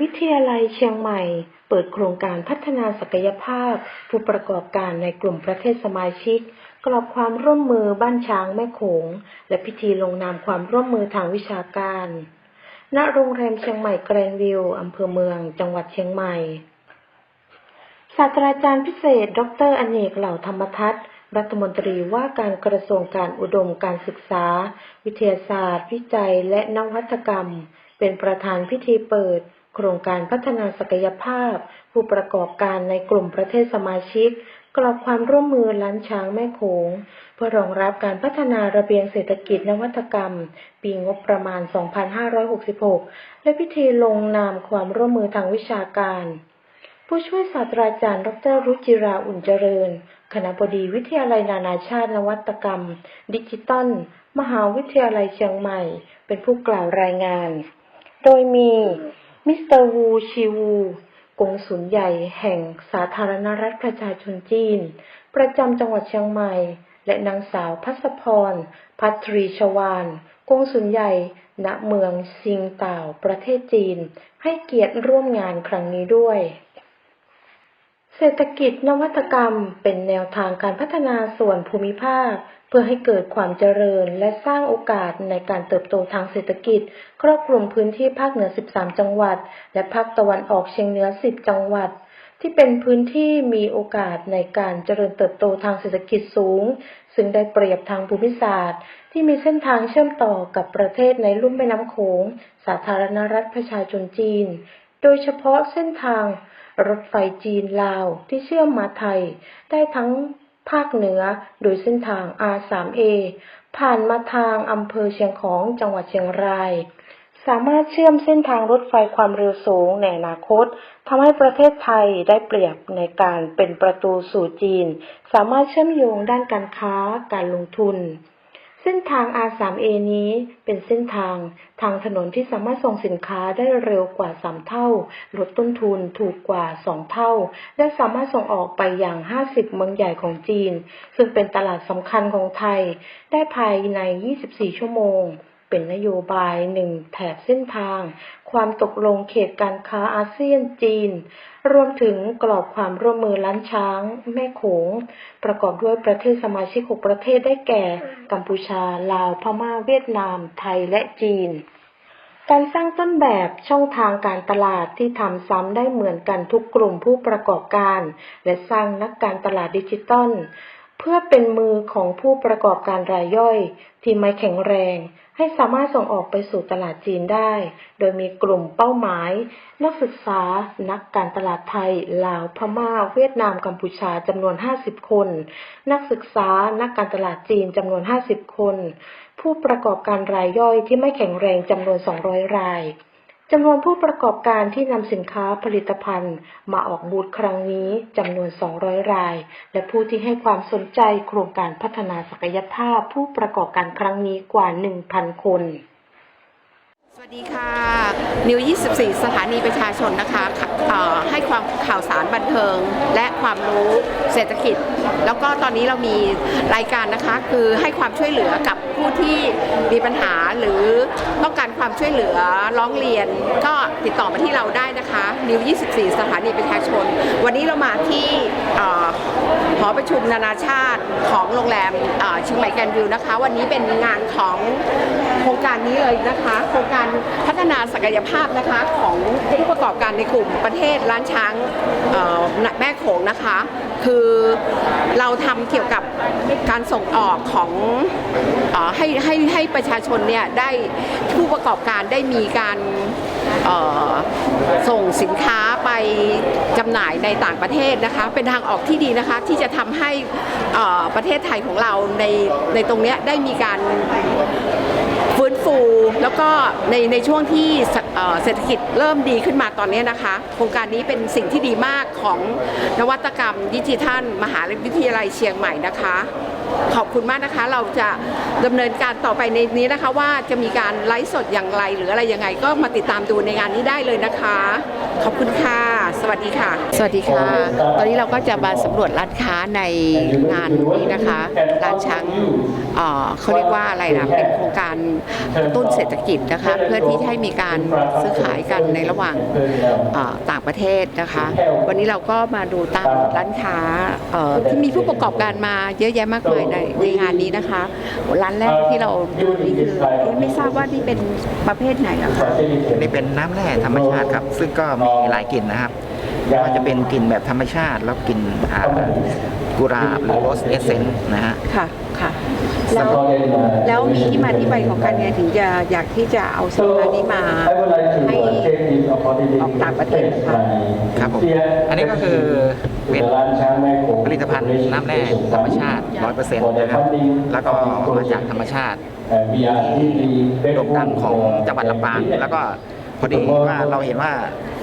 วิทยาลัยเชียงใหม่ เปิดโครงการพัฒนาศักยภาพ ผู้ประกอบการในกลุ่มประเทศสมาชิก กรอบความร่วมมือบ้านช้างแม่โขง และพิธีลงนามความร่วมมือทางวิชาการ ณ โรงแรมเชียงใหม่แกรนด์วิวอำเภอเมือง จังหวัดเชียงใหม่ ศาสตราจารย์พิเศษ ดรอเนกเหล่าธรรมทัศน์รัฐมนตรีว่าการกระทรวงการอุดมการศึกษา วิทยาศาสตร์ วิจัย และนวัตกรรม เป็นประธานพิธีเปิด โครงการพัฒนาศักยภาพ ผู้ประกอบการในกลุ่มประเทศสมาชิก กรอบความร่วมมือล้านช้างแม่โขงเพื่อรองรับการพัฒนาระเบียงเศรษฐกิจนวัตกรรม ปีงบประมาณ 2566 และพิธีลงนามความร่วมมือทางวิชาการ ผู้ช่วยศาสตราจารย์ ดรรุจิราอุ่นเจริญ คณะบดีวิทยาลัยนานาชาตินวัตกรรม ดิจิตอลมหาวิทยาลัยเชียงใหม่ เป็นผู้กล่าวรายงาน โดยมี มิสเตอร์วูชีวูกงสุลใหญ่แห่งสาธารณรัฐประชาชนจีน ประจำจังหวัดเชียงใหม่ และนางสาวพัสพร พัทรีชวานกงสุลใหญ่ ณเมืองซิงเต่าประเทศจีน ให้เกียรติร่วมงานครั้งนี้ด้วย เศรษฐกิจนวัตกรรมเป็นแนวทางการพัฒนาส่วนภูมิภาค เพื่อให้เกิดความเจริญและสร้างโอกาสในการเติบโตทางเศรษฐกิจ ครอบคลุมพื้นที่ภาคเหนือ 13 จังหวัด และภาคตะวันออกเฉียงเหนือ 10 จังหวัด ที่เป็นพื้นที่มีโอกาสในการเจริญเติบโตทางเศรษฐกิจสูง ซึ่งได้เปรียบทางภูมิศาสตร์ ที่มีเส้นทางเชื่อมต่อกับประเทศในลุ่มแม่น้ำโขง สาธารณรัฐประชาชนจีน โดยเฉพาะเส้นทางรถไฟจีนลาวที่เชื่อมมาไทย ได้ทั้ง ภาคเหนือ โดยเส้นทาง R3A ผ่านมาทางอำเภอเชียงของจังหวัดเชียงราย สามารถเชื่อมเส้นทางรถไฟความเร็วสูงในอนาคตทำให้ประเทศไทยได้เปรียบในการเป็นประตูสู่จีน สามารถเชื่อมโยงด้านการค้า การลงทุน เส้นทาง R3A นี้เป็นเส้นทางทางถนนที่สามารถส่งสินค้าได้เร็วกว่า 3 เท่า ลดต้นทุนถูกกว่า 2 เท่า และสามารถส่งออกไปอย่าง 50 เมืองใหญ่ของจีน ซึ่งเป็นตลาดสำคัญของไทย ได้ภายใน 24 ชั่วโมง เป็นนโยบายหนึ่งแถบเส้นทาง ความตกลงเขตการค้าอาเซียนจีน รวมถึงกรอบความร่วมมือล้านช้าง แม่โขง ประกอบด้วยประเทศสมาชิก 6 ประเทศได้แก่ กัมพูชา ลาว พม่า เวียดนาม ไทย และจีนการสร้างต้นแบบช่องทางการตลาดที่ทำซ้ำได้เหมือนกันทุกกลุ่มผู้ประกอบการ และสร้างนักการตลาดดิจิตอลเพื่อเป็นมือของผู้ประกอบการรายย่อย ที่ไม่แข็งแรง ให้สามารถส่งออกไปสู่ตลาดจีนได้ โดยมีกลุ่มเป้าหมาย นักศึกษา นักการตลาดไทย ลาว พม่า เวียดนาม กัมพูชาจำนวน 50 คน นักศึกษา นักการตลาดจีนจำนวน 50 คน ผู้ประกอบการรายย่อยที่ไม่แข็งแรงจำนวน 200 ราย จำนวนผู้ประกอบการที่นำสินค้าผลิตภัณฑ์ มาออกบูธครั้งนี้จำนวน 200 ราย และผู้ที่ให้ความสนใจโครงการพัฒนาศักยภาพผู้ประกอบการครั้งนี้กว่า 1,000 คน สวัสดีค่ะ นิว 24 สถานีประชาชนนะคะให้ความข่าวสารบันเทิง และความรู้เศรษฐกิจ แล้วก็ตอนนี้เรามีรายการนะคะ คือให้ความช่วยเหลือกับผู้ที่มีปัญหาหรือต้องการความช่วยเหลือร้องเรียน ก็ติดต่อมาที่เราได้นะคะ นิว 24 สถานีประชาชน วันนี้เรามาที่ หอประชุมนานาชาติของโรงแรมเชียงใหม่แกรนวิวนะคะ วันนี้เป็นงานของโครงการนี้เลยนะคะ โครงการพัฒนาศักยภาพนะคะของผู้ประกอบการในกลุ่มประเทศล้านช้างแม่โขงนะคะ คือเราทำเกี่ยวกับการส่งออกของอให้ให้ให้ประชาชนเนี่ยได้ผู้ประกอบการได้มีการ ส่งสินค้าไปจำหน่ายในต่างประเทศนะคะ เป็นทางออกที่ดีนะคะที่จะทำให้ประเทศไทยของเราในในตรงนี้ได้มีการ ฟื้นฟู แล้วก็ในในช่วงที่สเอ่อเศรษฐกิจเริ่มดีขึ้นมาตอนนี้นะคะ โครงการนี้เป็นสิ่งที่ดีมากของนวัตกรรมดิจิทัล มหาวิทยาลัยเชียงใหม่นะคะ ขอบคุณมากนะคะ เราจะดำเนินการต่อไปในนี้นะคะ ว่าจะมีการไลฟ์สดอย่างไร หรืออะไรยังไงก็มาติดตามดูในงานนี้ได้เลยนะคะ ขอบคุณค่ะ สวัสดีค่ะ สวัสดีค่ะ ตอนนี้เราก็จะมาสำรวจร้านค้าในงานนี้นะคะ ร้านช้างเอ่อเขาเรียกว่าอะไรนะ เป็นโครงการกระตุ้นเศรษฐกิจนะคะเพื่อที่จะให้มีการซื้อขายกันในระหว่างเอ่อต่างประเทศนะคะ วันนี้เราก็มาดูตามร้านค้าเอ่อที่มีผู้ประกอบการมาเยอะแยะมากมายในในงานนี้นะคะ ร้านแรกที่เราดูนี่คือเอ๊ะไม่ทราบว่านี่เป็นประเภทไหนนะคะนี่เป็นน้ำแร่ธรรมชาติครับ ซึ่งก็มีหลายกลิ่นนะครับไม่ว่าจะเป็นกลิ่นแบบธรรมชาติแล้วกลิ่นอ่ากุหลาบหรือโรสเอเซนต์นะฮะค่ะค่ะ แล้วแล้วมีที่มาที่ไปของการไงถึงจะอยากที่จะเอาสินค้านี้มาให้ออกต่างประเทศนะคะครับผมอันนี้ก็คือเป็นผลิตภัณฑ์น้ำแร่ธรรมชาติ 100%นะครับ แล้วก็มาจากธรรมชาติโด่งดังของจังหวัดลำปางแล้วก็พ อดีว่าเราเห็นว่า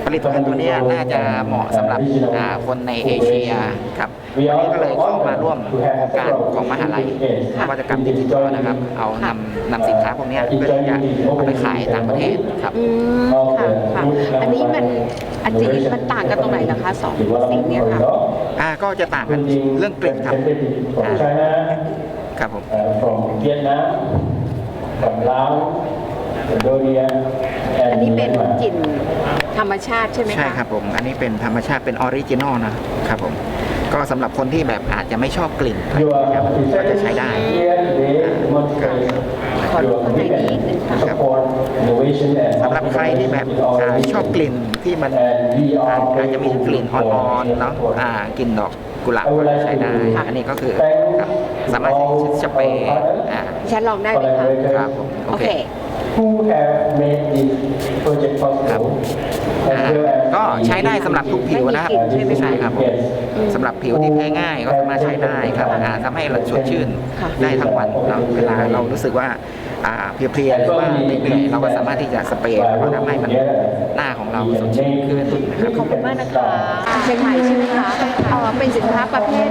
ผลิตภัณฑ์ตัวเนี้ยน่าจะเหมาะสำหรับอ่าคนในเอเชียครับวันนี้ก็เลยเข้ามาร่วมโครงการของมหาลัยนวัตกรรมดิจิทัลนะครับ เอานำนำสินค้าพวกเนี้ยเพื่อที่จะเอาไปขายต่างประเทศครับอืมค่ะค่ะอันนี้มันอันนี้มันต่างกันตรงไหนนะคะสองสิ่งเนี้ยค่ะอ่าก็จะต่างกันเรื่องกลิ่นครับอ่าครับผม from Vietnam from Laos Cambodia อันนี้เป็นกลิ่นธรรมชาติใช่ไหมคะ ใช่ครับผม อันนี้เป็นธรรมชาติเป็นออริจินอลนะครับผม ก็สำหรับคนที่แบบอาจจะไม่ชอบกลิ่นอะไรอย่างเงี้ยครับก็จะใช้ได้ ขอดูข้างในนิดนึงค่ะ ครับสำหรับใครที่แบบอ่าชอบกลิ่นที่มันอาอาจจะมีกลิ่นอ่อนๆเนาะอ่ากลิ่นดอกกุหลาบก็ใช้ได้ อันนี้ก็คือครับสามารถที่จะสเปรย์อ่าฉันลองได้ไหมคะ ครับผมโอโอเคเค Who have made this project ครับ possible อ่า as well as ก็ใช้ได้สำหรับทุกผิวนะครับไม่มีกลิ่นใช่ไหมคะใช่ครับผมสำหรับผิวที่แพ้ง่ายก็สามารถใช้ได้ครับอ่าทำให้เราสดชื่นค่ะได้ทั้งวันเนาะเวลาเรารู้สึกว่าอ่า เพลียๆหรือว่าเหนื่อยๆเราก็สามารถที่จะสเปรย์ก็ทำให้มันหน้าของเราสดชื่นขึ้นนะครับขอบคุณมากนะคะเชียงใหม่ใช่ไหมคะเอ่อเป็นสินค้าประเภท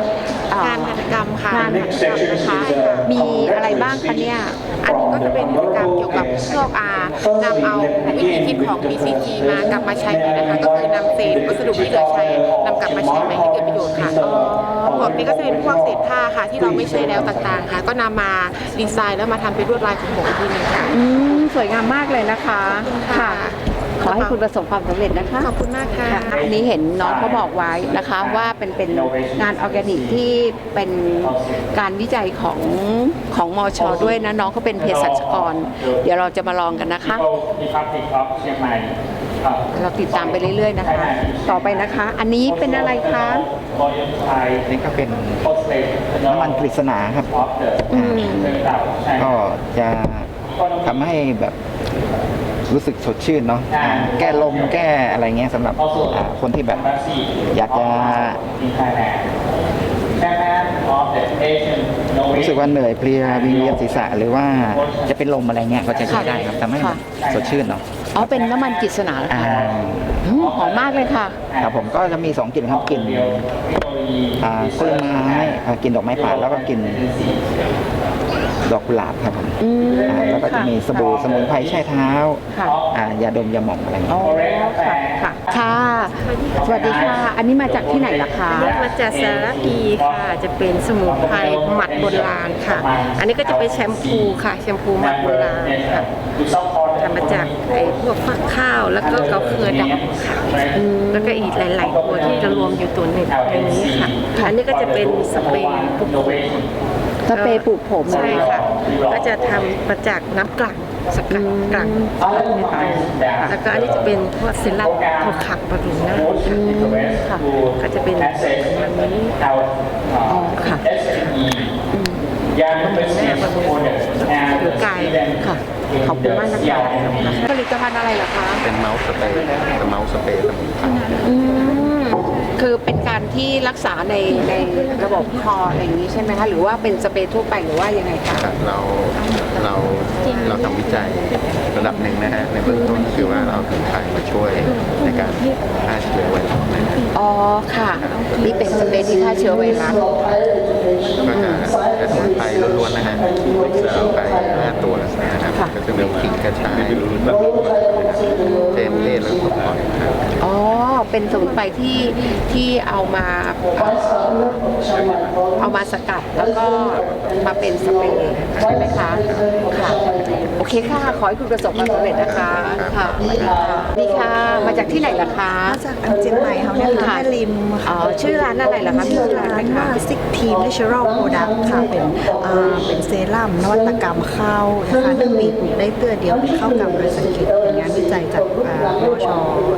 เอ่องานหัตถกรรมค่ะงานหัตถกรรมนะคะมีอะไรบ้างคะเนี่ยอันนี้ก็จะเป็นกิจกรรมเกี่ยวกับพวกอา นำเอาวิธีคิดของ BCG มากลับมาใช้ใหม่นะคะ ก็คือนำเศษวัสดุที่เหลือใช้นำกลับมาใช้ใหม่ให้เกิดประโยชน์ค่ะพวกนี้ก็จะเป็นพวกเศษผ้าค่ะ ที่เราไม่ใช้แล้วต่างๆค่ะ ก็นำมาดีไซน์แล้วมาทำเป็นลวดลายของหมวกอีกทีหนึงค่ะ อืมสวยงามมากเลยนะคะค่ะ ขอให้คุณประสบความสำเร็จนะคะ ขอบคุณมากค่ะค่ะ อันนี้เห็นน้องเขาบอกไว้นะคะว่าเป็นเป็นงานออร์แกนิกที่เป็นการวิจัยของของมอชอด้วยนะน้องเขาเป็นเภสัชกร เดี๋ยวเราจะมาลองกันนะคะที่พับที่ครับเชียงใหม่ครับเราติดตามไปเรื่อยๆนะคะ ต่อไปนะคะ อันนี้เป็นอะไรคะรอยัลไทยนี่ก็เป็นโพสเตสน้ำมันกฤษณาครับออฟเดอะอืมเรื่องเก่าใช่ก็จะทำให้แบบ รู้สึกสดชื่นเนาะอ่าแก้ลมแก้อะไรเงี้ยสำหรับอ่าคนที่แบบ อยากจะ in Thailand Chairman of the Asian รู้สึกว่าเหนื่อยเพลียวิงเวียนศีรษะหรือว่าจะเป็นลมอะไรเงี้ยก็จะใช้ได้ครับทำให้ค่ะ สดชื่นเนาะอ๋อเป็นน้ำมันกฤษณาเหรออ่าคะอืมหอมมากเลยค่ะ ครับผมก็จะมีสองกลิ่นครับกลิ่นอ่ากล้วยไม้อ่ากลิ่นดอกไม้ป่าแล้วก็กลิ่น ดอกกุหลาบครับผมอืมอ่าแล้วก็จะค่ะมีสบู่สมุนไพรแช่เท้าค่ะอ่ายาดมยาหม่องอะไรเงี้ยอ๋อค่ะค่ะ ค่ะ สวัสดีค่ะ อันนี้มาจากที่ไหนล่ะคะเลือกมาจากสารพีค่ะ จะเป็นสมุนไพรหมัดโบราณค่ะ อันนี้ก็จะเป็นแชมพูค่ะ แชมพูหมัดโบราณค่ะทำมาจากไอ้พวกฟักข้าวแล้วก็เกาเครือดำค่ะอืมแล้วก็อีกหลาย ๆ ตัวที่จะรวมอยู่ตัวในในนี้ค่ะ อันนี้ก็จะเป็นสเปรย์ปลุกผม สเปรย์ปลูกผมใช่ค่ะ ก็จะทำมาจากน้ำกลั่นสกัดกลั่นแล้วก็อันนี้จะเป็นพวกเซรั่มทองขับปรุงหน้าค่ะก็จะเป็นแบบนี้อ๋อค่ะยางเป็นแม่ประตูเนี่ยผิวกายค่ะขอบคุณมากนะคะผลิตภัณฑ์อะไรเหรอคะ เป็นเมาส์สเปรย์เป็นเมาส์สเปรย์สมุนไพรอืม คือเป็นการที่รักษาในในระบบคออะไรอย่างนี้ใช่ไหมคะหรือว่าเป็นสเปรย์ทั่วไปหรือว่ายังไงคะครับเราเราเราทำวิจัยระดับหนึ่งนะฮะในเบื้องต้นคือว่าเราเอาถึงไทยมาช่วยในการฆ่าเชื้อไวรัสนะฮะอ๋อค่ะ นี่เป็นสเปรย์ที่ฆ่าเชื้อไวรัสก็จะเป็นสมุนไพรล้วนๆนะฮะแล้วไปห้าตัวนะครับค่ะก็คือเป็นขิงกระชายมะกรูดเจมเทศแล้วก็ปล่อยครับ อ๋อ เป็นสมุนไพรที่ที่เอามาเอ่อเอามาสกัดแล้วก็มาเป็นสเปรย์ใช่ไหมคะค่ะโอเคค่ะ ขอให้คุณประสบความสำเร็จนะคะค่ะนี่ค่ะ มาจากที่ไหนล่ะคะมาจากอันเจียงใหม่เขาเนี่ยค่ะค่ะแม่ริมอ๋ค่ะอชื่อร้านอะไรล่ะคะชื่อร้านไหมว่าคะซิกทีม Natural Product ค่ะเป็นอ่าเป็นเซรั่มนวัตกรรมข้าวนะคะหนึ่งปีปลูกได้เตื้อเดียวเป็นข้าวกำบริษัทกิจเป็นงานวิจัยจากอ่ามช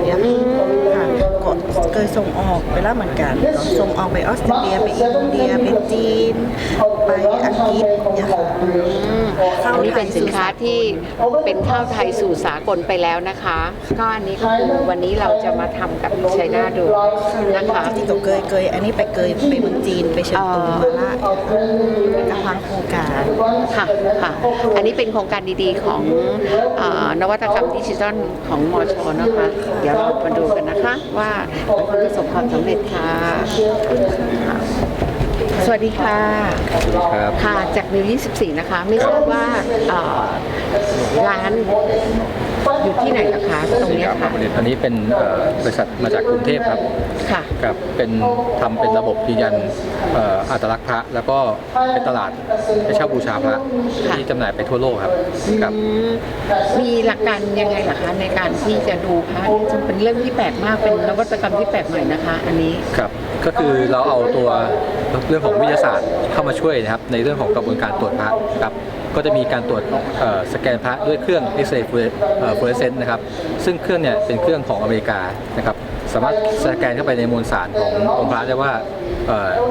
เนี่ยค่ะ ก็เคยส่งออกไปแล้วเหมือนกัน ส่งออกไปออสเตรเลียไปอินเดียไปจีน ไปอังกฤษเนี่ยค่ะ ข้าวอันนี้ไทเป็ยนสินค้าที่เป็นข้าวไทยสู่สากลไปแล้วนะคะ ก็อันนี้ก็คือวันนี้เราจะมาทำกับไชน่าดูนะคะจริงๆก็เคยเคยอันนี้ไปเคยไปเมืองจีนไปเฉิงตูมาละกับทางโครงการ ค่ะค่ะ อันนี้เป็นโครงการดีๆของเอ่อนวัตกรรมดิจิทัลของมอชนะคะ เดี๋ยวเรามาดูกันนะคะ ว่ามันประสบความสำเร็จค่ะค่ะ สวัสดีค่ะครับ ค่ะจากนิว24 นะคะ ไม่ทราบว่าเอ่อร้านอยู่ที่ไหนนะคะ ตรงเนี้ยค่ะ อันนี้เป็นเอ่อบริษัทมาจากกรุงเทพครับค่ะกับเป็นทำเป็นระบบยืนยันเอ่ออัตลักษณ์พระ แล้วก็เป็นตลาดให้เช่าบูชาพระค่ะ ที่จำหน่ายไปทั่วโลกครับครับ อืมมีหลักการยังไงล่ะคะ ในการที่จะดูพระเนี่ยจะเป็นเรื่องที่แปลกมากเป็นนวัตกรรมที่แปลกใหม่นะคะ อันนี้ ครับ ก็คือเราเอาตัว เรื่องของวิทยาศาสตร์เข้ามาช่วยนะครับในเรื่องของกระบวนการตรวจพระครับก็จะมีการตรวจสแกนพระด้วยเครื่องเอ็กซเรย์ฟลูออเรสเซนต์นะครับซึ่งเครื่องเนี่ยเป็นเครื่องของอเมริกานะครับสามารถสแกนเข้าไปในมวลสารขององค์พระได้ว่า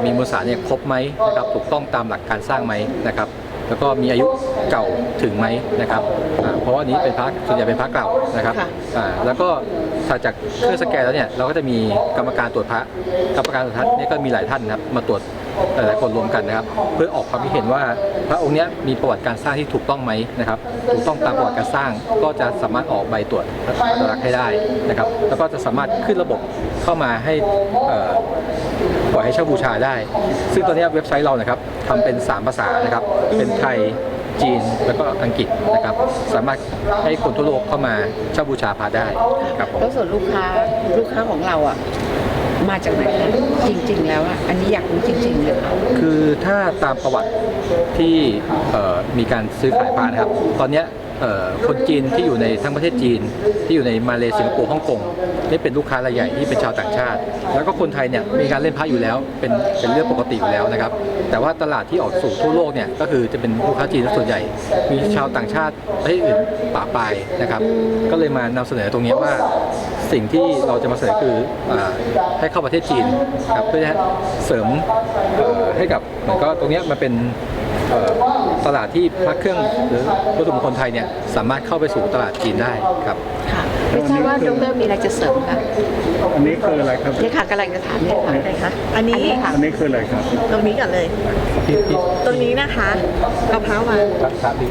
มีมวลสารเนี่ยครบไหมนะครับถูกต้องตามหลักการสร้างไหมนะครับ แล้วก็มีอายุเก่าถึงไหมนะครับอ่าเพราะว่าอันนี้เป็นพระส่วนใหญ่เป็นพระเก่านะครับค่ะอ่าแล้วก็ถัดจากเครื่องสแกนแล้วเนี่ยเราก็จะมีกรรมการตรวจพระกรรมการตรวจพระเนี่ยก็มีหลายท่านนะครับมาตรวจหลายๆคนรวมกันนะครับ เพื่อออกความคิดเห็นว่าพระองค์เนี้ยมีประวัติการสร้างที่ถูกต้องไหมนะครับ ถูกต้องตามประวัติการสร้างก็จะสามารถออกใบตรวจอัตลักษณ์ให้ได้นะครับ แล้วก็จะสามารถขึ้นระบบเข้ามาให้เอ่อ ปล่อยให้เช่าบูชาได้ ซึ่งตอนนี้เว็บไซต์เรานะครับทำเป็น 3 ภาษานะครับ เป็นไทยจีนแล้วก็อังกฤษนะครับสามารถให้คนทั่วโลกเข้ามาเช่าบูชาพระได้ครับผมแล้วส่วนลูกค้าลูกค้าของเราอะมาจากไหนคะจริง ๆ แล้วอะอันนี้อยากรู้จริงๆเลยค่ะคือถ้าตามประวัติที่เอ่อมีการซื้อขายพระนะครับ ตอนเนี้ยเอ่อ คนจีนที่อยู่ในทั้งประเทศจีน ที่อยู่ในมาเลเซียสิงคโปร์ฮ่องกงนี่เป็นลูกค้ารายใหญ่ที่เป็นชาวต่างชาติ แล้วก็คนไทยเนี่ยมีการเล่นพระอยู่แล้วเป็นเป็นเรื่องปกติอยู่แล้วนะครับ แต่ว่าตลาดที่ออกสู่ทั่วโลกเนี่ยก็คือจะเป็นลูกค้าจีนส่วนใหญ่ มีชาวต่างชาติประเทศอื่นป่าปลายนะครับ ก็เลยมานำเสนอตรงนี้ว่าสิ่งที่เราจะมาเสนอคืออให้เข้าประเทศจีนครับเพื่อเสริมให้กับเหมือนก็ตรงนี้มันเป็น ตลาดที่พระเครื่องหรือวัตถุมงคลไทยเนี่ยสามารถเข้าไปสู่ตลาดจีนได้ครับค่ะไม่ทราบว่าดรมีอะไรจะเสริมคะอันนี้คืออะไรครับเนี่ยค่ะกำลังจะถามเนี่ยค่ะอะไรคะอันนี้ค่ะอันนี้คืออะไรครับตรงนี้ก่อนเลยพี่พี่ตรงนี้นะคะกะเพรามาครับครับพี่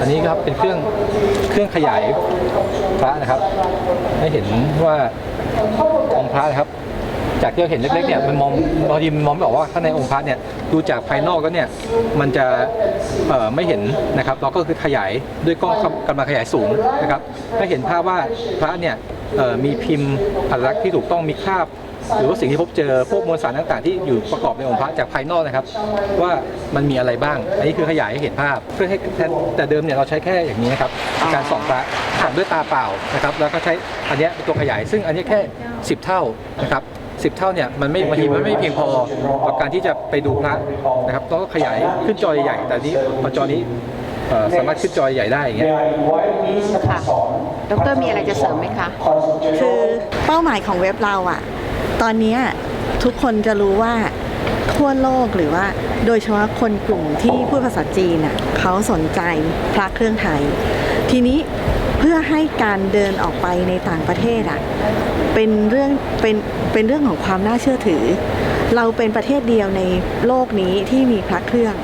อันนี้ครับเป็นเครื่องเครื่องขยายพระนะครับ ให้เห็นว่าองค์พระนะครับ จากที่เราเห็นเล็กๆเนี่ยมันมองบางทีมันมองไม่ออกว่าข้างในองค์พระเนี่ยดูจากภายนอกแล้วเนี่ยมันจะเอ่อไม่เห็นนะครับ เราก็คือขยายด้วยกล้องกำลังขยายสูงนะครับให้เห็นภาพว่าพระเนี่ยเอ่อมีพิมพ์อัตลักษณ์ที่ถูกต้องมีคราบหรือว่าสิ่งที่พบเจอพวกมวลสารต่างๆ ที่อยู่ประกอบในองค์พระจากภายนอกนะครับ ว่ามันมีอะไรบ้าง อันนี้คือขยายให้เห็นภาพ เพื่อให้แทนแต่เดิมเนี่ยเราใช้แค่อย่างนี้นะครับการส่องพระส่องด้วยตาเปล่านะครับแล้วก็ใช้อันเนี้ยเป็นตัวขยาย ซึ่งอันเนี้ยแค่ 10 เท่านะครับ 10 เท่าเนี่ยมันไม่บางทีมันไม่เพียงพอต่อการที่จะไปดูพระนะครับต้องขยายขึ้นจอใหญ่ๆแต่นี้พอจอนี้เอ่อสามารถขึ้นจอใหญ่ได้อย่างเงี้ยค่ะดรมีอะไรจะเสริมไหมคะ คือเป้าหมายของเว็บเราอะตอนเนี้ยทุกคนจะรู้ว่าทั่วโลกหรือว่าโดยเฉพาะคนกลุ่มที่พูดภาษาจีนอะเขาสนใจพระเครื่องไทย ทีนี้ เพื่อให้การเดินออกไปในต่างประเทศอะเป็นเรื่องเป็นเป็นเรื่องของความน่าเชื่อถือ เราเป็นประเทศเดียวในโลกนี้ที่มีพระเครื่อง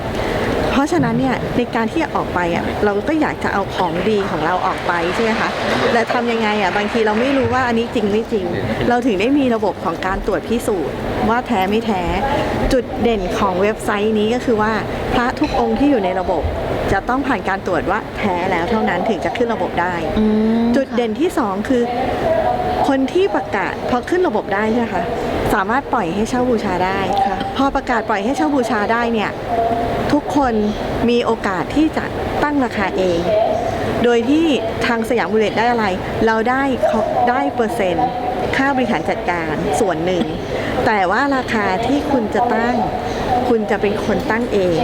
เพราะฉะนั้นเนี่ยในการที่จะออกไปอะเราก็อยากจะเอาของดีของเราออกไปใช่ไหมคะแต่ทำยังไงอะบางทีเราไม่รู้ว่าอันนี้จริงไม่จริง เราถึงได้มีระบบของการตรวจพิสูจน์ว่าแท้ไม่แท้ จุดเด่นของเว็บไซต์นี้ก็คือว่าพระทุกองค์ที่อยู่ในระบบ จะต้องผ่านการตรวจว่าแท้แล้วเท่านั้นถึงจะขึ้นระบบได้ จุดเด่นที่สองคือ คนที่ประกาศพอขึ้นระบบได้ใช่ไหมคะสามารถปล่อยให้เช่าบูชาได้พอประกาศปล่อยให้เช่าบูชาได้เนี่ยทุกคนมีโอกาสที่จะตั้งราคาเอง โดยที่ทางสยามบุลเลตได้อะไร เราได้เขาได้เปอร์เซ็นต์ค่าบริหารจัดการส่วนหนึ่ง แต่ว่าราคาที่คุณจะตั้ง คุณจะเป็นคนตั้งเอง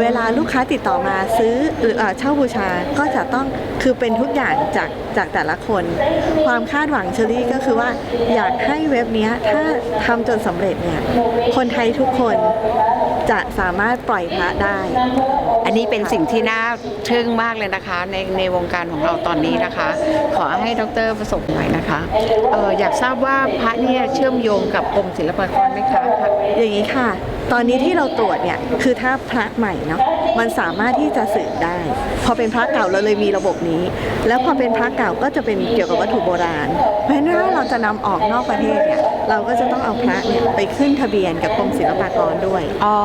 เวลาลูกค้าติดต่อมาซื้อหรือเอ่อเช่าบูชาก็จะต้องคือเป็นทุกอย่างจากจากแต่ละคน ความคาดหวังเชอรี่ก็คือว่าอยากให้เว็บเนี้ยถ้าทำจนสำเร็จเนี่ยคนไทยทุกคนจะสามารถปล่อยพระได้ อันนี้เป็นสิ่งที่น่าทึ่งมากเลยนะคะ ในในวงการของเราตอนนี้นะคะ ขอให้ดรประสบหน่อยนะคะเอออยากทราบว่าพระเนี่ยเชื่อมโยงกับกรมศิลปากรไหมคะ อย่างนี้ค่ะ ตอนนี้ที่เราตรวจเนี่ยคือถ้าพระใหม่เนาะมันสามารถที่จะสืบได้ พอเป็นพระเก่าเราเลยมีระบบนี้ แล้วพอเป็นพระเก่าก็จะเป็นเกี่ยวกับวัตถุโบราณ เพราะฉะนั้นถ้าเราจะนำออกนอกประเทศเนี่ยเราก็จะต้องเอาพระเนี่ยไปขึ้นทะเบียนกับกรมศิลปากรด้วยอ๋อ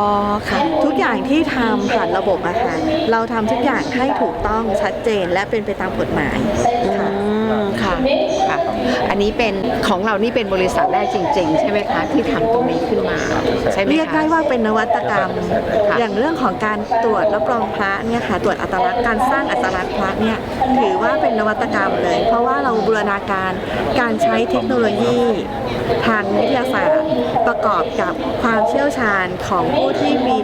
ค่ะทุกอย่างที่ทำผ่านระบบอะค่ะเราทำทุกอย่างให้ถูกต้องชัดเจนและเป็นไปตามกฎหมายค่ะอืม ค่ะค่ะ อันนี้เป็นของเรานี่เป็นบริษัทแรกจริง ๆ ใช่ไหมคะ ที่ทำตรงนี้ขึ้นมาใช่ไหมคะ เรียกได้ว่าเป็นนวัตกรรม ค่ะ อย่างเรื่องของการตรวจรับรองพระเนี่ยค่ะตรวจอัตลักษณ์การสร้างอัตลักษณ์พระเนี่ยถือว่าเป็นนวัตกรรมเลย เพราะว่าเราบูรณาการการใช้เทคโนโลยี ทางวิทยาศาสตร์ ประกอบกับความเชี่ยวชาญของผู้ที่มี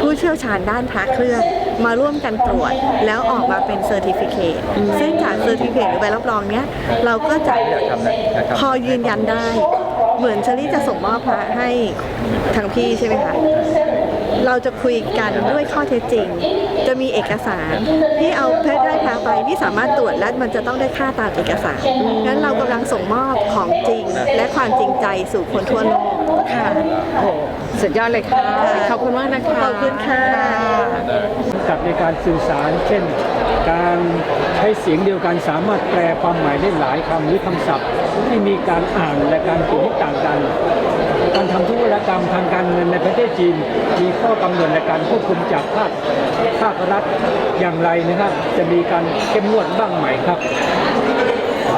ผู้เชี่ยวชาญด้านพระเครื่องมาร่วมกันตรวจแล้วออกมาเป็นเซอร์ติฟิเคตซึ่งจากเซอร์ติฟิเคตหรือใบรับรองเนี้ยเราก็จะพอยืนยันได้ เหมือนเชอรี่จะส่งมอบพระให้ทางพี่ใช่ไหมคะ เราจะคุยกันด้วยข้อเท็จจริง จะมีเอกสารที่เอาเพชรได้พาไปที่สามารถตรวจและมันจะต้องได้ค่าตามเอกสารงั้นเรากำลังส่งมอบของจริง และความจริงใจสู่คนทั่วโลกค่ะโอ้โหสุดยอดเลยค่ะขอบคุณมากนะคะขอบคุณค่ะกับในการสื่อสารเช่น การใช้เสียงเดียวกันสามารถแปลความหมายได้หลายคำหรือคำศัพท์ ที่มีการอ่านและการเขียนที่ต่างกัน การทำธุรกรรมทางการเงินในประเทศจีน มีข้อกำหนดในการควบคุมจากภาคภาครัฐอย่างไรนะครับ จะมีการเข้มงวดบ้างไหมครับ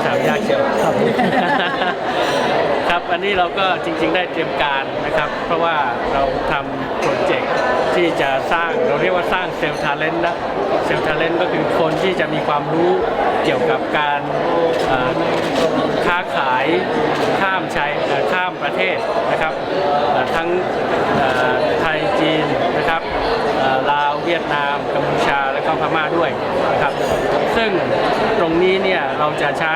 สาวยากเชียวครับ อันนี้เราก็จริง ๆ ได้เตรียมการนะครับ เพราะว่าเราทำโปรเจกต์ที่จะสร้างเราเรียกว่าสร้างเซลล์ทาเลนต์นะเซลล์ทาเลนต์ก็คือคนที่จะมีความรู้เกี่ยวกับการค้าขายข้ามชายข้ามประเทศนะครับ ทั้งไทยจีนนะครับลาวเวียดนามกัมพูชาและก็พม่าด้วยนะครับ ซึ่งตรงนี้เนี่ยเราจะใช้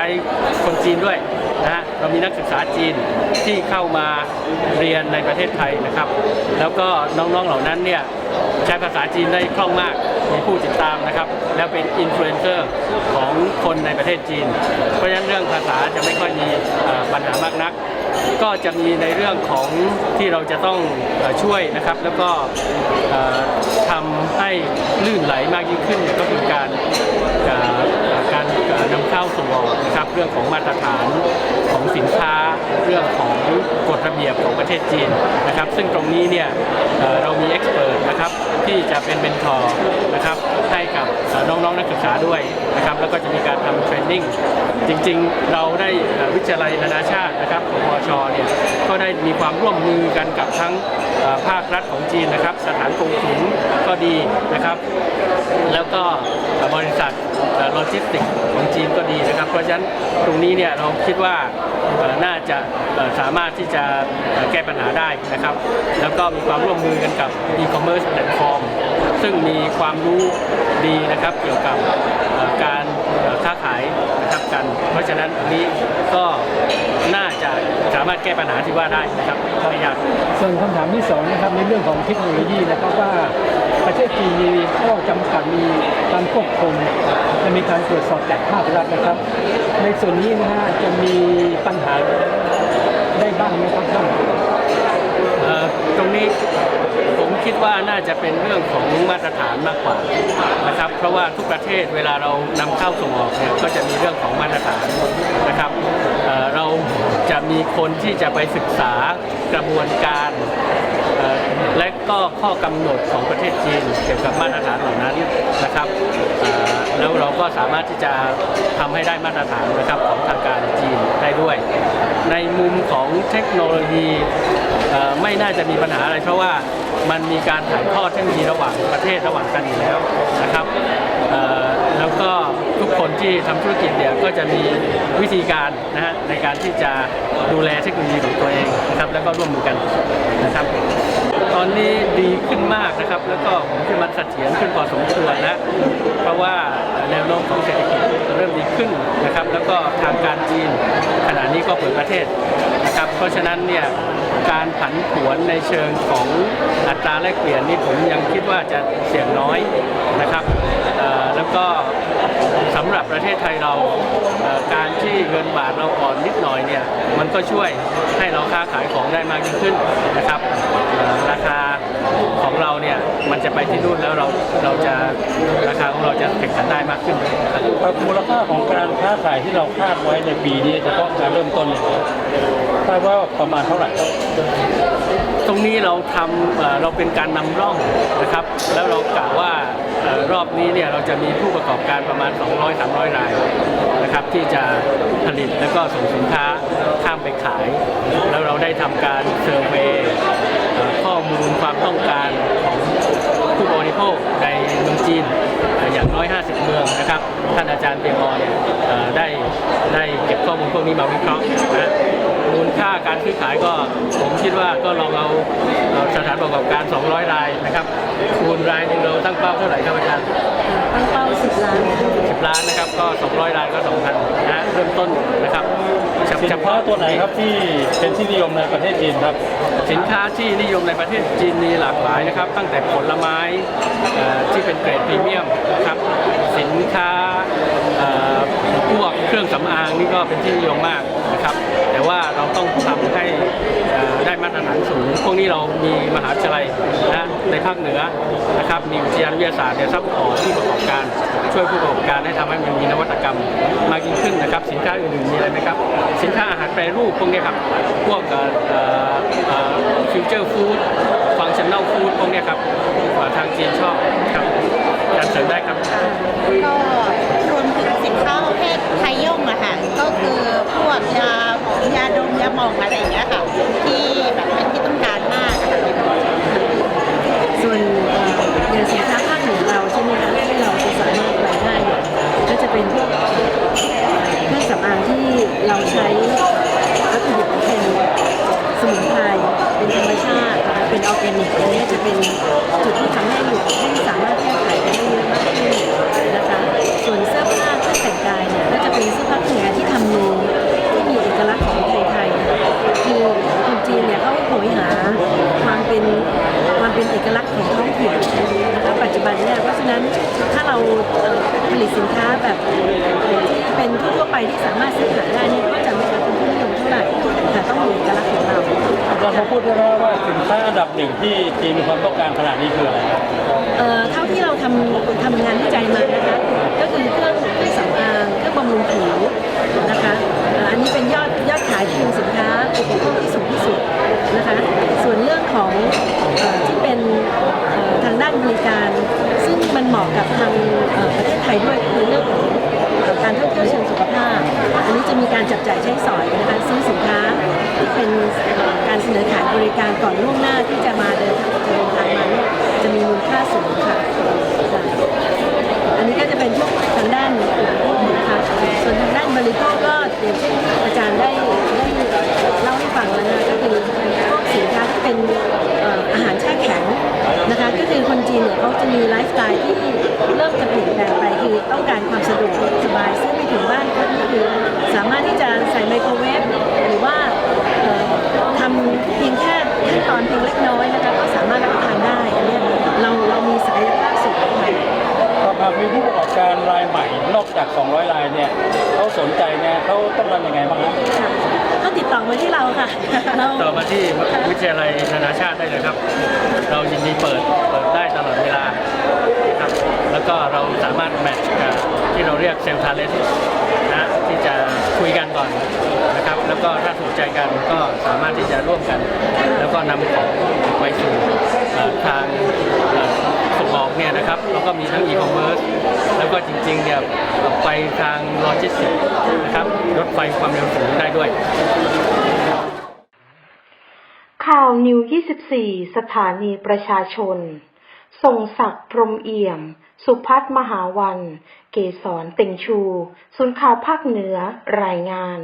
คนจีนด้วย นะฮะเรามีนักศึกษาจีนที่เข้ามาเรียนในประเทศไทยนะครับ แล้วก็น้องๆเหล่านั้นเนี่ยใช้ภาษาจีนได้คล่องมากมีผู้ติดตามนะครับ แล้วเป็นอินฟลูเอนเซอร์ของคนในประเทศจีน เพราะฉะนั้นเรื่องภาษาจะไม่ค่อยมีปัญหามากนัก ก็จะมีในเรื่องของที่เราจะต้องอช่วยนะครับ แล้วก็ทำให้ลื่นไหลมากยิ่งขึ้นก็คือการ เอ่อกาเอ่อนำเข้าส่งออกนะครับเรื่องของมาตรฐานของสินค้าเรื่องของกฎระเบียบของประเทศจีนนะครับ ซึ่งตรงนี้เนี่ยเรามีเอ็กซ์เพรสนะครับที่จะเป็นเมนทอร์นะครับให้กับน้องๆนักศึกษาด้วยนะครับแล้วก็จะมีการทำเทรนนิ่งจริงๆ เราได้วิทยาลัยนานาชาตินะครับของมชเนี่ยก็ได้มีความร่วมมือกันกับทั้ง ภาครัฐของจีนนะครับ สถานกงสุลก็ดีนะครับ แล้วก็บริษัทโลจิสติกส์ของจีนก็ดีนะครับ เพราะฉะนั้นตรงนี้เนี่ยเราคิดว่าน่าจะสามารถที่จะแก้ปัญหาได้นะครับ แล้วก็มีความร่วมมือกันกับ e-commerce platform ซึ่งมีความรู้ดีนะครับเกี่ยวกับเอ่อการเอ่อค้าขายนะครับกัน เพราะฉะนั้นอันนี้ก็น่าจะสามารถแก้ปัญหาที่ว่าได้นะครับไม่ยากส่วนคำถามที่สองนะครับในเรื่องของเทคโนโลยีนะครับว่าประเทศจีนมีข้อจำกัดมีการควบคุมและมีการตรวจสอบจากภาครัฐนะครับ ในส่วนนี้นะฮะจะมีปัญหาได้บ้างไหมครับท่านเอ่อ ตรงนี้ผมคิดว่าน่าจะเป็นเรื่องของมาตรฐานมากกว่านะครับ เพราะว่าทุกประเทศเวลาเรานำเข้าส่งออกเนี่ยก็จะมีเรื่องของมาตรฐานนะครับเเราจะมีคนที่จะไปศึกษากระบวนการ และก็ข้อกำหนดของประเทศจีนเกี่ยวกับมาตรฐานเหล่านั้นนะครับแล้วเราก็สามารถที่จะทำให้ได้มาตรฐานนะครับของทางการจีนได้ด้วย ในมุมของเทคโนโลยีไม่น่าจะมีปัญหาอะไรเพราะว่ามันมีการถ่ายทอดเทคโนโลยีระหว่างประเทศระหว่างกันอยู่แล้วนะครับ แล้วก็ทุกคนที่ทำธุรกิจเนี่ยก็จะมีวิธีการนะฮะในการที่จะดูแลเทคโนโลยีของตัวเองนะครับแล้วก็ร่วมมือกันนะครับ ตอนนี้ดีขึ้นมากนะครับ แล้วก็ผมคิดมันเสถียรขึ้นพอสมควรแล้วเพราะว่าแนวโน้มของเศรษฐกิจเริ่มดีขึ้นนะครับ แล้วก็ทางการจีนขณะนี้ก็เปิดประเทศนะครับ เพราะฉะนั้นเนี่ยการผันผวนในเชิงของอัตราแลกเปลี่ยนนี่ผมยังคิดว่าจะเสี่ยงน้อยนะครับ แล้วก็สำหรับประเทศไทยเราเอ่อการที่เงินบาทเราอ่อนนิดหน่อยเนี่ยมันก็ช่วยให้เราค้าขายของได้มากยิ่งขึ้นนะครับเอ่อราคาของเราเนี่ยมันจะไปที่นู่นแล้วเราเราจะราคาของเราจะแข่งขันได้มากขึ้นนะครับครับมูลค่าของการค้าขายที่เราคาดไว้ในปีนี้เฉพาะการเริ่มต้นเนี่ยคาดว่าประมาณเท่าไหร่ค รับตรงนี้เราทำเราเป็นการนำร่องนะครับ แล้วเรากะว่าเอ่อรอบนี้เนี่ยเราจะมีผู้ประกอบการประมาณ 200-300 รายนะครับที่จะผลิตแล้วก็ส่งสินค้าข้ามไปขาย แล้วเราได้ทำการเซอร์เวย์ข้อมูลความต้องการของผู้บริโภคในเมืองจีนอย่างน้อย 50 เมืองนะครับ ท่านอาจารย์เปียมอเนี่ยเอ่อได้ได้เก็บข้อมูลพวกนี้มาวิเคราะห์นะ มูลค่าการซื้อขายก็ผมคิดว่าก็ลองเอาเอาสถานประกอบการ 200 รายนะครับคูณรายหนึ่งเราตั้งเป้าเท่าไหร่ครับอาจารย์ตั้งเป้า 10 ล้านค่ะ10 ล้านนะครับก็ 200รายก็ 2,000นะเริ่มต้นนะครับเฉสินเฉค้าพาะตัวไหนครับที่เป็นที่นิยมในประเทศจีนครับ สินค้าที่นิยมในประเทศจีนมีหลากหลายนะครับ ตั้งแต่ผลไม้เอ่อที่เป็นเกรดพรีเมียมนะครับสินค้าเอ่อพวกเครื่องสำอางนี่ก็เป็นที่นิยมมาก นะครับ แต่ว่าเราต้องทำให้ได้มาตรฐานสูง พวกนี้เรามีมหาวิทยาลัยนะในภาคเหนือนะครับ มีวิทยาวิทยาศาสตร์เนี่ยซัพพอร์ตผู้ประกอบการ ช่วยผู้ประกอบการให้ทำให้มันมีนวัตกรรมมากยิ่งขึ้นนะครับ สินค้าอื่นๆมีอะไรไหมครับ สินค้าอาหารแปรรูปพวกนี้ครับ พวกฟิวเจอร์ฟู้ดฟังชั่นแนลฟู้ดพวกนี้ครับเอ่ทางจีนชอบครับการเสริมได้ครับก็รวมถึงสินค้าประเภท ไทยย่งอะค่ะ ก็คือพวกยาหอมยาดมยาหมองอะไรอย่างเงี้ยค่ะ ที่แบบเป็นที่ต้องการมากอะค่ะส่วนเอ่ออย่างสินค้าภาคเหนือเราใช่ไหมคะที่เราจะสามารถรายได้เนี่ยก็จะเป็นพวกเครื่องสำอางที่เราใช้วัตถุดิบเป็นสมุนไพรเป็นธรรมชาตินะคะเป็นออร์แกนิกอันนี้จะเป็นจุดที่ทำให้หลุดที่สามารถแก้ไขได้เยอะมากขึ้นนะคะส่วนเสื้อผ้า แต่งกายเนี่ยก็จะเป็นเสื้อผ้าเหนือที่ทำมือที่มีเอกลักษณ์ของไทยๆคือคนจีนเนี่ยเขาโหยหาความเป็นความเป็นเอกลักษณ์ของท้องถิ่นนะคะปัจจุบันเนี่ยเพราะฉะนั้นถ้าเราเอ่อผลิตสินค้าแบบที่เป็นทั่วๆไปที่สามารถซื้อขายได้เนี่ยก็จะไม่ค่อยเป็นที่นิยมเท่าไหร่แต่ต้องมีเอกลักษณ์ของเราเรามาพูดได้ไหมว่าสินค้าอันดับหนึ่งที่จีนมีความต้องการขนาดนี้คืออะไรครับเอ่อเท่าที่เราทำทำงานวิจัยมานะคะ ก็คือเครื่องเครื่องสำอางเครื่องบำรุงผิวนะคะอันนี้เป็นยอดยอดขายที่เป็นสินค้าอุปโภคที่สูงที่สุดนะคะส่วนเรื่องของอที่เป็นทางด้านบริการ ซึ่งมันเหมาะกับทางประเทศไทยด้วยคือเรื่องของการท่องเที่ยวเชิงสุขภาพ อันนี้จะมีการจับจ่ายใช้สอยนะคะซื้อสินค้าที่เป็นการเสนอขายบริการก่อนล่วงหน้าที่จะมาเดินทางจะเดินทาง แล้วก็เราสามารถแมทช์กับที่เราเรียกเซลล์ทาเลนต์นะที่จะคุยกันก่อนนะครับ แล้วก็ถ้าถูกใจกันก็สามารถที่จะร่วมกัน แล้วก็นำของไปสู่ทางส่งออกเนี่ยนะครับแล้วก็มีทั้งอีคอมเมิร์ซแล้วก็จริงๆเนี่ยไปทางโลจิสติกส์นะครับรถไฟความเร็วสูงได้ด้วยข่าวนิว 24 สถานีประชาชนส่งศักดิ์พรมเอี่ยม สุพัฒมหาวัน เกษรเต็งชู ศูนย์ข่าวภาคเหนือ รายงาน